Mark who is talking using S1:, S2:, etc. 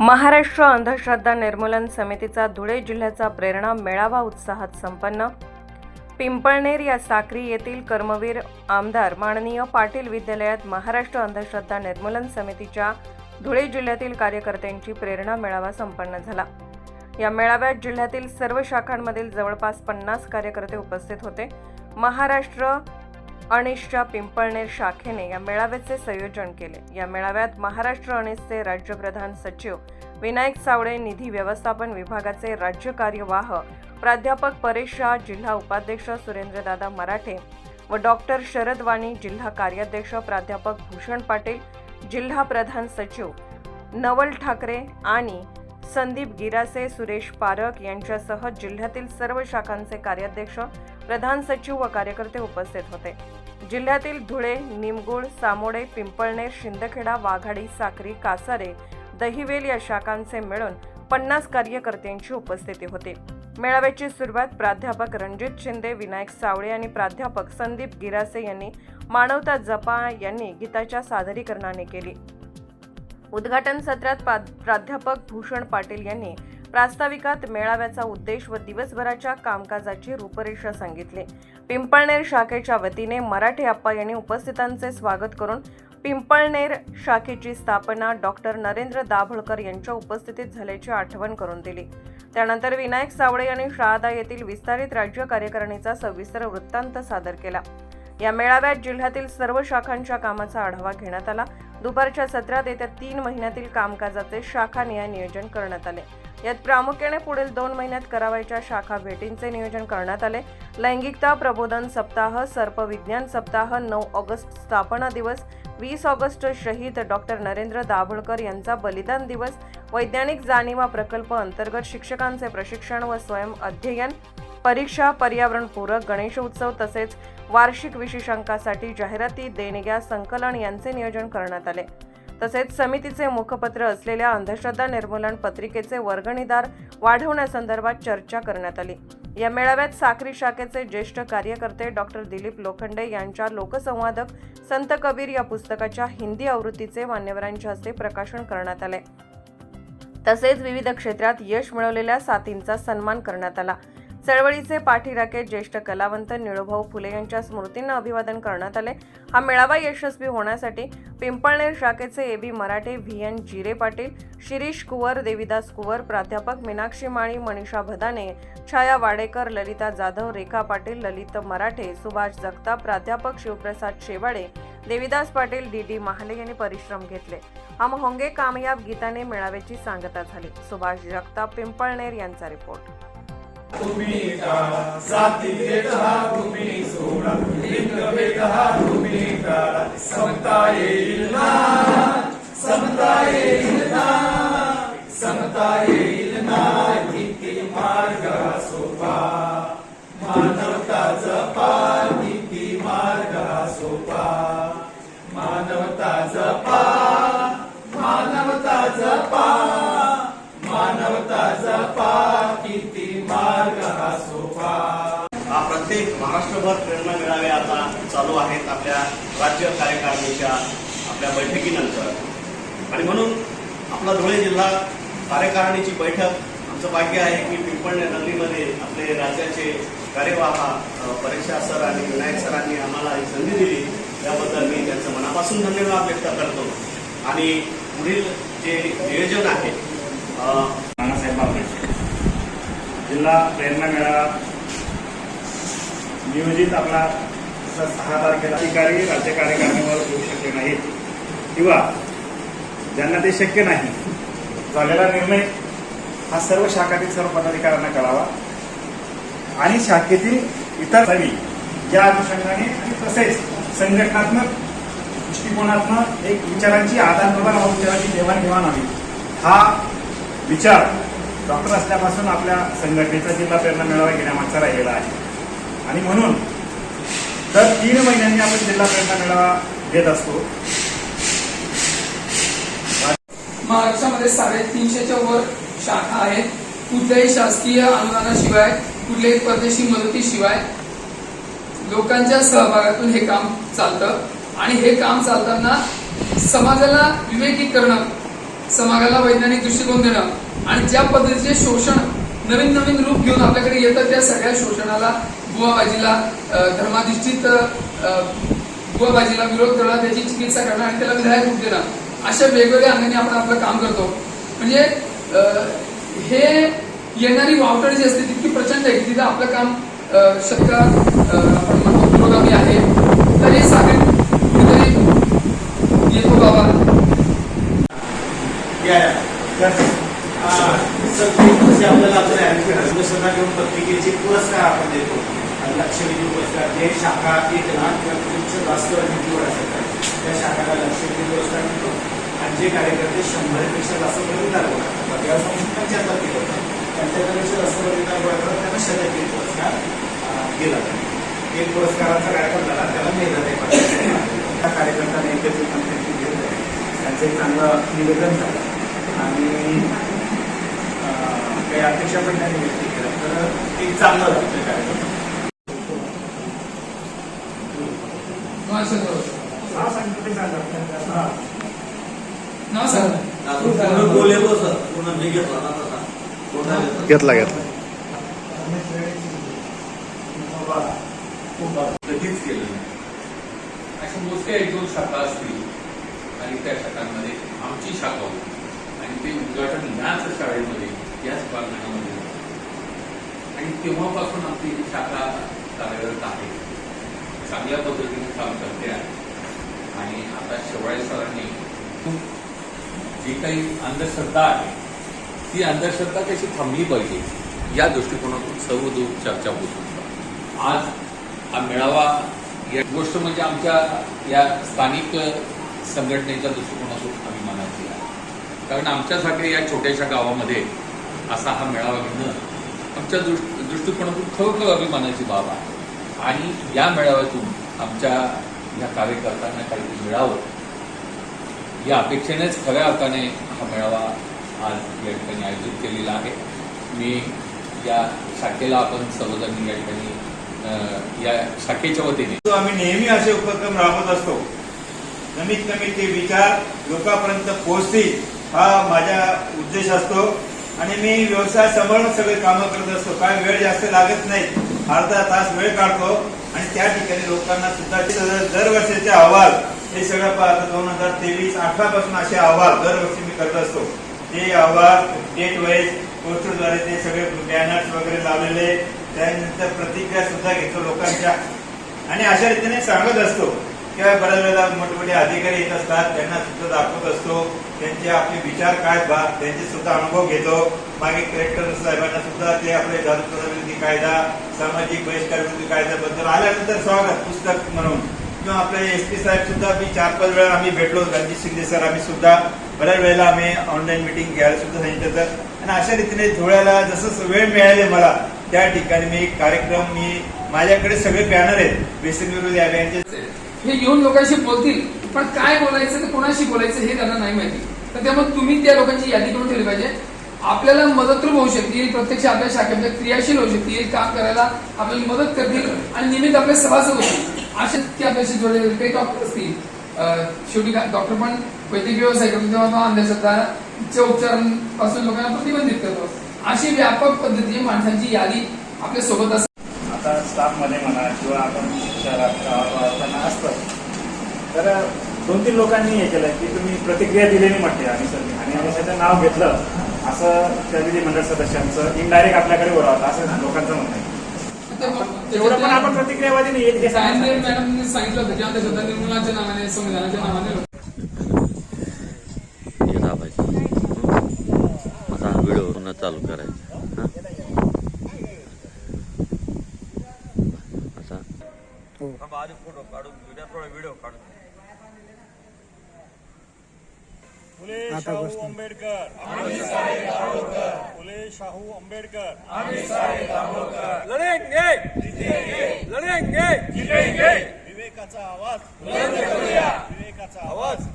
S1: महाराष्ट्र अंधश्रद्धा निर्मूलन समितीचा धुळे जिल्ह्याचा प्रेरणा मेळावा उत्साहात संपन्न. पिंपळनेर या साक्री येथील कर्मवीर आमदार माननीय पाटील विद्यालयात महाराष्ट्र अंधश्रद्धा निर्मूलन समितीच्या धुळे जिल्ह्यातील कार्यकर्त्यांची प्रेरणा मेळावा संपन्न झाला. या मेळाव्यात जिल्ह्यातील सर्व शाखांमधील जवळपास पन्नास कार्यकर्ते उपस्थित होते. महाराष्ट्र अनिशच्या पिंपळनेर शाखेने या मेळाव्याचे संयोजन केले. या मेळाव्यात महाराष्ट्र अनिशचे राज्यप्रधान सचिव विनायक सावळे निधी व्यवस्थापन विभागाचे राज्य कार्यवाह प्राध्यापक परेश शाह जिल्हा उपाध्यक्ष सुरेंद्रदादा मराठे व डॉक्टर शरद वाणी जिल्हा कार्याध्यक्ष प्राध्यापक भूषण पाटील जिल्हा प्रधान सचिव नवल ठाकरे आणि संदीप गिरासे सुरेश पारख यांच्यासह जिल्ह्यातील सर्व शाखांचे कार्याध्यक्ष प्रधान सचिव व कार्यकर्ते उपस्थित होते. जिल्ह्यातील धुळे निमगुळ सामोडे पिंपळनेर शिंदखेडा वाघाडी साक्री कासारे दहिवेल या शाखांचे मिळून पन्नास कार्यकर्त्यांची उपस्थिती होती. मेळाव्याची सुरुवात प्राध्यापक रणजित शिंदे विनायक सावळे आणि प्राध्यापक संदीप गिरासे यांनी मानवता जपा यांनी गीताच्या सादरीकरणाने केली. उद्घाटन सत्रात प्राध्यापक भूषण पाटील यांनी प्रास्ताविकात मेळाव्याचा उद्देश व दिवसभराच्या कामकाजाची रूपरेषा सांगितली. पिंपळनेर शाखेच्या वतीने मराठे आप्पा यांनी उपस्थितांचे स्वागत करून पिंपळनेर शाखेची स्थापना डॉक्टर नरेंद्र दाभोळकर यांच्या उपस्थितीत झाल्याची आठवण करून दिली. त्यानंतर विनायक सावळे यांनी शहादा येथील विस्तारित राज्य कार्यकारिणीचा सविस्तर वृत्तांत सादर केला. या मेळाव्यात जिल्ह्यातील सर्व शाखांच्या कामाचा आढावा घेण्यात आला. दुपारच्या सत्रात येत्या तीन महिन्यातील कामकाजाचे शाखानिहाय नियोजन करण्यात आले. यात प्रामुख्याने पुढील दोन महिन्यात करावयाच्या शाखा भेटींचे नियोजन करण्यात आले. लैंगिकता प्रबोधन सप्ताह सर्पविज्ञान सप्ताह नऊ ऑगस्ट स्थापना दिवस वीस ऑगस्ट शहीद डॉक्टर नरेंद्र दाभोळकर यांचा बलिदान दिवस वैज्ञानिक जाणीवा प्रकल्प अंतर्गत शिक्षकांचे प्रशिक्षण व स्वयं अध्ययन परीक्षा पर्यावरणपूरक गणेशोत्सव तसेच वार्षिक विशेषांकासाठी जाहिराती देणग्या संकलन यांचे नियोजन करण्यात आले. तसेच समितीचे मुखपत्र असलेल्या अंधश्रद्धा निर्मूलन पत्रिकेचे वर्गणीदार वाढवण्यासंदर्भात चर्चा करण्यात आली. या मेळाव्यात साक्री शाखेचे ज्येष्ठ कार्यकर्ते डॉक्टर दिलीप लोखंडे यांच्या लोकसंवादक संत कबीर या पुस्तकाच्या हिंदी आवृत्तीचे मान्यवरांच्या हस्ते प्रकाशन करण्यात आले. तसेच विविध क्षेत्रात यश मिळवलेल्या साथींचा सन्मान करण्यात आला. चळवळीचे पाठीराखे ज्येष्ठ कलावंत निळूभाऊ फुले यांच्या स्मृतींना अभिवादन करण्यात आले. हा मेळावा यशस्वी होण्यासाठी पिंपळनेर शाखेचे A B Marathe V N जिरे पाटील शिरीष कुवर देविदास कुवर प्राध्यापक मीनाक्षी माळी मनीषा भदाने छाया वाडेकर ललिता जाधव रेखा पाटील ललित मराठे सुभाष जगताप प्राध्यापक शिवप्रसाद शेवाडे देविदास पाटील डी डी महाले यांनी परिश्रम घेतले. हम होंगे कामयाब गीताने मेळाव्याची सांगता झाली. सुभाष जगताप पिंपळनेर यांचा रिपोर्ट.
S2: तुम्ही काळा साथी देता तुम्ही सोडा. लिंग भेदा तुम्ही काढा समता येईल ना? समता येईल ना? समता येईल ना? किती मार्ग सोपा. मानवता जपा.
S3: प्रत्येक महाराष्ट्रभर प्रेरणा मेळावे आता चालू आहेत आपल्या राज्य कार्यकारिणीच्या आपल्या बैठकीनंतर. आणि म्हणून आपला धुळे जिल्हा कार्यकारिणीची बैठक आमचं भाग्य आहे की पिंपळणे नगरीमध्ये आपले राज्याचे कार्यवाहा परीक्षा सर आणि विनायक सरांनी आम्हाला ही संधी दिली. त्याबद्दल मी त्यांचं मनापासून धन्यवाद व्यक्त करतो. आणि पुढील जे नियोजन आहे
S4: नानासाहेब जिल्हा प्रेरणा मेळावा नियोजित आपला सहा तारखेला अधिकारी राज्य कार्यकारिणीवर येऊ शकले नाहीत. किंवा ज्यांना ते शक्य नाही झालेला निर्णय हा सर्व शाखातील सर्व पदाधिकाऱ्यांना कळावा. आणि शाखेतील इतर सवी या अनुषंगाने आणि तसेच संघटनात्मक दृष्टिकोनातनं एक विचारांची आदानप्रदान व विचारांची देवाणघेवाण हवी. हा विचार डॉक्टर असल्यापासून आपल्या संघटनेचा जिल्हा प्रेरणा मेळावा घेण्यामागचा राहिलेला आहे. आणि म्हणून दर तीन महिन्यांनी आपण जिल्हा प्रयत्न मेळावा घेत असतो.
S5: महाराष्ट्रामध्ये साडेतीनशेच्या वर शाखा आहेत. कुठल्याही शासकीय अनुदानाशिवाय कुठल्याही परदेशी मदतीशिवाय लोकांच्या सहभागातून हे काम चालतं. आणि हे काम चालताना समाजाला विवेकी करणं समाजाला वैज्ञानिक दृष्टिकोन देणं आणि ज्या पद्धतीचे शोषण नवीन नवीन रूप घेऊन आपल्याकडे येतं त्या सगळ्या शोषणाला बुवाबाजीला धर्माधिष्ठित अ, बुवाबाजीला विरोध करणं त्याची चिकित्सा करणं आणि त्याला विधायक रूप देणं अशा वेगवेगळ्या अंगाने आपण आपलं काम करतो. म्हणजे हे येणारी वावटळ जी असते तितकी प्रचंड आहे की तिथं आपलं काम अ, आपण म्हणतो पुरोगामी आहे. तर हे साखर कुठेतरी येतो बाबा.
S3: आपल्याला आपल्या अनुसंधान घेऊन पत्रिकेचे पुरस्कार आपण देतो. लक्षवेधी पुरस्कार जे शाखा एक लहान किंवा तुमचं राष्ट्रवादी निवड त्या शाखाला लक्षवेधी पुरस्कार मिळतो आणि जे कार्यकर्ते शंभरपेक्षा जास्त बलिदान गोळा या पंच्याहत्तर केलं होतं. पंच्याहत्तरपेक्षा जास्त बलिदान गोळा करतात त्यांना शतकी पुरस्कार दिला जातो एक पुरस्काराचा कार्यक्रम झाला. त्याला मेधाने
S4: त्या कार्यकर्त्यांनी एकत्रित त्यांची घेत आहे त्यांचं एक चांगलं निवेदन झालं. आणि काही अपेक्षा पण त्यांनी व्यक्त केल्या. तर एक चांगलं झालं ते कार्यक्रम सांगा घेतला घेतला.
S3: कधीच केलं नाही
S6: अशा मोजक्या एक दोन शाखा असतील आणि त्या शाखांमध्ये आमची शाखा होती. आणि ते उद्घाटन याच शाळेमध्ये याच प्रांगणामध्ये आणि तेव्हापासून आमची ही शाखा कार्यरत आहे. चांगल्या पद्धतीने काम करते आहे. आणि आता शेवाळे सरांनी जी काही अंधश्रद्धा आहे ती अंधश्रद्धा कशी थांबली पाहिजे या दृष्टिकोनातून सर्व दूर चर्चा होत होता. आज हा मेळावा या गोष्ट म्हणजे आमच्या या स्थानिक संघटनेच्या दृष्टिकोनातून अभिमानाची आहे. कारण आमच्यासाठी या छोट्याशा गावामध्ये असा हा मेळावा घेणं आमच्या दृष्ट दृष्टिकोनातून खरोखर अभिमानाची बाब आहे. आणि या मेळाव्यातून आमच्या या कार्यकर्त्यांना काहीतरी मिळावं. या अपेक्षेनेच खऱ्या अर्थाने हा मेळावा आज या ठिकाणी आयोजित केलेला आहे. मी या शाखेला आपण सर्वजण या ठिकाणी अं, या शाखेच्या वतीने
S7: आम्ही नेहमी असे उपक्रम राबवत असतो. कमीत कमी ते विचार लोकांपर्यंत पोहोचतील हा माझा उद्देश असतो. आणि मी व्यवसाय सांभाळून सगळे कामं करत असतो. काय वेळ जास्त लागत नाही. अर्धा तास वेळ काढतो आणि त्या ठिकाणी लोकांना सुद्धा दरवर्षीचे अहवाल हे सगळं पाहतो दोन हजार तेवीस अठरा पासून असे अहवाल दरवर्षी मी करत असतो. ते अहवाल डेट वाईज पोस्टरद्वारे ते सगळे बॅनर्स वगैरे लावलेले त्यानंतर प्रतिक्रिया सुद्धा घेतो लोकांच्या. आणि अशा रीतीने सांगत असतो. शिवाय बऱ्याच वेळेला मोठमोठे अधिकारी येत असतात त्यांना सुद्धा दाखवत असतो. त्यांचे आपले विचार काय बा त्यांचे सुद्धा अनुभव घेतो. मागे कलेक्टर साहेबांना सुद्धा ते आपले जादूप्रदा कायदा सामाजिक बहिष्कार विरोधी कायद्याबद्दल आल्यानंतर स्वागत पुस्तक म्हणून. किंवा आपले एस पी साहेब सुद्धा मी चार पाच वेळा आम्ही भेटलो रणजित शिंदे सर आम्ही सुद्धा. बऱ्याच वेळेला आम्ही ऑनलाईन मिटिंग घ्यायला सुद्धा सांगितलं तर आणि अशा रीतीने धुळ्याला जसं वेळ मिळाले मला त्या ठिकाणी मी कार्यक्रम मी माझ्याकडे सगळे बॅनर आहेत. व्यसन विरोधी अभियानचे
S5: हे येऊन लोकांशी बोलतील पण काय बोलायचं तर कोणाशी बोलायचं हे त्यांना नाही माहिती. तर त्यामुळे तुम्ही त्या लोकांची यादी करून ठेवली पाहिजे. आपल्याला मदतरूप होऊ शकतील प्रत्यक्ष आपल्या शाखेमध्ये क्रियाशील होऊ शकतील काम करायला आपल्याला मदत करतील आणि नियमित आपले सभासद होतील. असे ते आपल्याशी जोडलेले काही डॉक्टर असतील. शेवटी डॉक्टर पण वैद्यकीय व्यवसाय करतो अंधश्रद्धाच्या उपचारांपासून लोकांना प्रतिबंधित करतो. अशी व्यापक पद्धतीने माणसांची यादी आपल्यासोबत असते.
S4: स्टाफमध्ये म्हणा किंवा आपण शहरात असताना असतं. तर दोन तीन लोकांनी हे केलं की तुम्ही प्रतिक्रिया दिलेली म्हटली आणि सर आणि आम्ही त्याचं नाव घेतलं. असं त्या विधिमंडळ सदस्यांचं इनडायरेक्ट आपल्याकडे बोलावतं असं लोकांचं म्हणणं आहे. तेवढं पण आपण प्रतिक्रियावादी नाही. हे सांगितलं.
S5: मॅडमने सांगितलं होतं की अंधश्रद्धा निर्मूलनाच्या नावाने संविधानाच्या नावाने
S8: दाबायचं. आता व्हिडिओ पुन्हा चालू करायचा हां आता
S7: फुले शाहू आंबेडकर फुले शाहू आंबेडकर लढेंगे लढेंगे जितेंगे विवेकाचा आवाज विवेकाचा आवाज